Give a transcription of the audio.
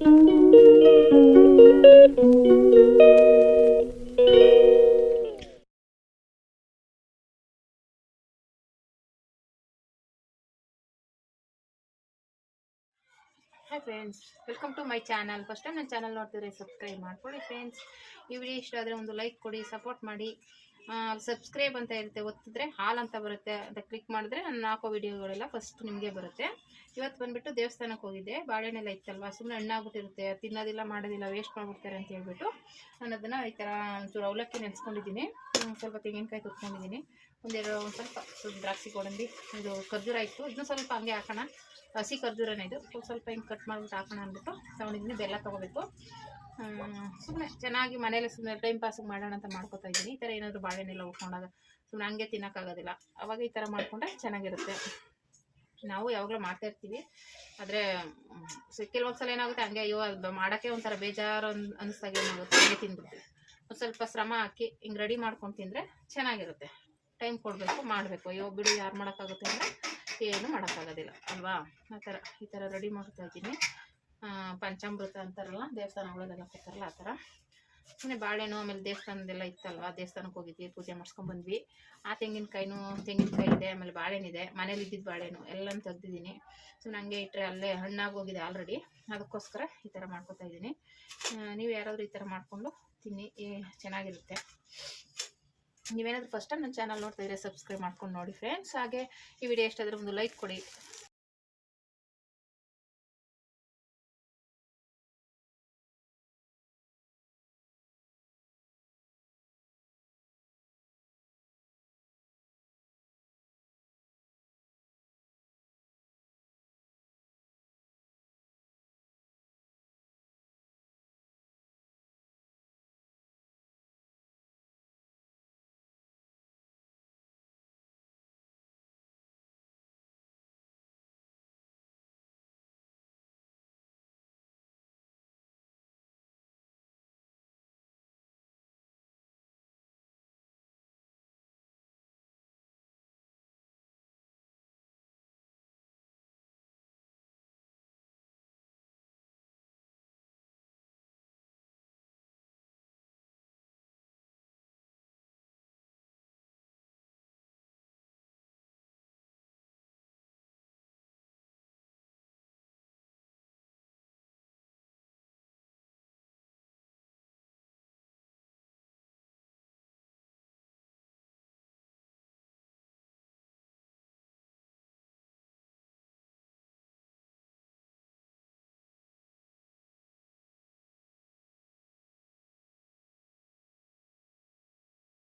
Hi friends welcome to my channel first time ನನ್ನ channel ನೋಡ್ತಿದ್ರೆ subscribe ಮಾಡ್ಕೊಳ್ಳಿ friends ಈ ವಿಡಿಯೋ ಇಷ್ಟ ಆದರೆ ಒಂದು ಲೈಕ್ ಕೊಡಿ ಸಪೋರ್ಟ್ ಮಾಡಿ. ಸಬ್ಸ್ಕ್ರೈಬ್ ಅಂತ ಇರುತ್ತೆ ಒತ್ತಿದ್ರೆ ಹಾಲ್ ಅಂತ ಬರುತ್ತೆ ಅಂತ ಕ್ಲಿಕ್ ಮಾಡಿದ್ರೆ ನಾನು ಹಾಕೋ ವಿಡಿಯೋಗಳೆಲ್ಲ ಫಸ್ಟ್ ನಿಮಗೆ ಬರುತ್ತೆ. ಇವತ್ತು ಬಂದುಬಿಟ್ಟು ದೇವಸ್ಥಾನಕ್ಕೆ ಹೋಗಿದ್ದೆ. ಬಾಳೆಹಣ್ಣೆಲ್ಲ ಇತ್ತಲ್ವ? ಸುಮ್ಮನೆ ಹಣ್ಣಾಗ್ಬಿಟ್ಟಿರುತ್ತೆ ತಿನ್ನೋದಿಲ್ಲ, ಮಾಡೋದಿಲ್ಲ ವೇಸ್ಟ್ ಮಾಡ್ಬಿಡ್ತಾರೆ ಅಂತ ಹೇಳ್ಬಿಟ್ಟು ನಾನು ಅದನ್ನು ಈ ಥರ ಒಂಚೂರು ಅವಲಕ್ಕಿ ನೆನೆಸ್ಕೊಂಡಿದ್ದೀನಿ. ಸ್ವಲ್ಪ ತೆಂಗಿನಕಾಯಿ ತುರ್ಕೊಂಡಿದ್ದೀನಿ ಒಂದೆರಡು, ಒಂದು ಸ್ವಲ್ಪ ದ್ರಾಕ್ಷಿ ಗೋಡಂಬಿ, ಇದು ಖರ್ಜೂರ ಇತ್ತು. ಇದನ್ನು ಸ್ವಲ್ಪ ಹಂಗೆ ಹಾಕೋಣ. ಹಸಿ ಖರ್ಜೂರನೇ ಇದು. ಸ್ವಲ್ಪ ಹಿಂಗೆ ಕಟ್ ಮಾಡಿಬಿಟ್ಟು ಹಾಕೋಣ ಅಂದ್ಬಿಟ್ಟು ತೊಗೊಂಡಿದ್ದೀನಿ. ಬೆಲ್ಲ ತೊಗೋಬೇಕು. ಸುಮ್ಮನೆ ಚೆನ್ನಾಗಿ ಮನೇಲಿ ಸುಮ್ಮನೆ ಟೈಮ್ ಪಾಸಿಗೆ ಮಾಡೋಣ ಅಂತ ಮಾಡ್ಕೋತಾ ಇದ್ದೀನಿ. ಈ ಥರ ಏನಾದರೂ ಬಾಳೆಹಣ್ಣೆಲ್ಲ ಉಟ್ಕೊಂಡಾಗ ಸುಮ್ಮನೆ ಹಂಗೆ ತಿನ್ನೋಕ್ಕಾಗೋದಿಲ್ಲ ಅವಾಗ ಈ ಥರ ಮಾಡಿಕೊಂಡ್ರೆ ಚೆನ್ನಾಗಿರುತ್ತೆ. ನಾವು ಯಾವಾಗಲೂ ಮಾಡ್ತಾ ಇರ್ತೀವಿ. ಆದರೆ ಕೆಲವೊಂದು ಸಲ ಏನಾಗುತ್ತೆ, ಹಂಗೆ ಅಯ್ಯೋ, ಅದು ಮಾಡೋಕ್ಕೆ ಒಂಥರ ಬೇಜಾರು ಅನ್, ಅನಿಸ್ದಾಗ ಏನಾಗುತ್ತೆ, ಹಂಗೆ ಒಂದು ಸ್ವಲ್ಪ ಶ್ರಮ ಹಾಕಿ ಹಿಂಗೆ ರೆಡಿ ಮಾಡ್ಕೊಂಡು ತಿಂದರೆ ಚೆನ್ನಾಗಿರುತ್ತೆ. ಟೈಮ್ ಕೊಡಬೇಕು, ಮಾಡಬೇಕು. ಅಯ್ಯೋ, ಬಿಡು, ಯಾರು ಮಾಡೋಕ್ಕಾಗುತ್ತೆ ಅಂದರೆ ಏನು ಮಾಡೋಕ್ಕಾಗೋದಿಲ್ಲ, ಅಲ್ವಾ? ಆ ಥರ ಈ ಥರ ರೆಡಿ ಮಾಡ್ತಾ ಇದ್ದೀನಿ. ಪಂಚಾಮೃತ ಅಂತಾರಲ್ಲ ದೇವಸ್ಥಾನಗಳಲ್ಲೆಲ್ಲ ಕೊಡ್ತಾರಲ್ಲ ಆ ಥರ. ಸುಮ್ಮನೆ ಬಾಳೆಹಣ್ಣು, ಆಮೇಲೆ ದೇವಸ್ಥಾನದೆಲ್ಲ ಇತ್ತಲ್ವ, ದೇವಸ್ಥಾನಕ್ಕೆ ಹೋಗಿದ್ವಿ, ಪೂಜೆ ಮಾಡಿಸ್ಕೊಂಡು ಬಂದ್ವಿ ಆ ತೆಂಗಿನಕಾಯಿನೂ, ತೆಂಗಿನಕಾಯಿ ಇದೆ, ಆಮೇಲೆ ಬಾಳೆಹಣ್ಣಿದೆ ಮನೇಲಿ ಇದ್ದಿದ್ದು ಬಾಳೆಹಣ್ಣು, ಎಲ್ಲನೂ ತೆಗ್ದಿದ್ದೀನಿ. ಸುಮ್ಮನೆ ಹಂಗೆ ಇಟ್ಟರೆ ಅಲ್ಲೇ ಹಣ್ಣಾಗೋಗಿದೆ ಆಲ್ರೆಡಿ ಅದಕ್ಕೋಸ್ಕರ ಈ ಥರ ಮಾಡ್ಕೊತಾ ಇದ್ದೀನಿ. ನೀವು ಯಾರಾದರೂ ಈ ಥರ ಮಾಡಿಕೊಂಡು ತಿನ್ನಿ ಚೆನ್ನಾಗಿರುತ್ತೆ. ನೀವೇನಾದರೂ ಫಸ್ಟ್ ಟೈಮ್ ನನ್ನ ಚಾನಲ್ ನೋಡ್ತಾ ಇದ್ರೆ ಸಬ್ಸ್ಕ್ರೈಬ್ ಮಾಡ್ಕೊಂಡು ನೋಡಿ ಫ್ರೆಂಡ್ಸ್ ಹಾಗೆ ಈ ವಿಡಿಯೋ ಎಷ್ಟಾದರೂ ಒಂದು ಲೈಕ್ ಕೊಡಿ.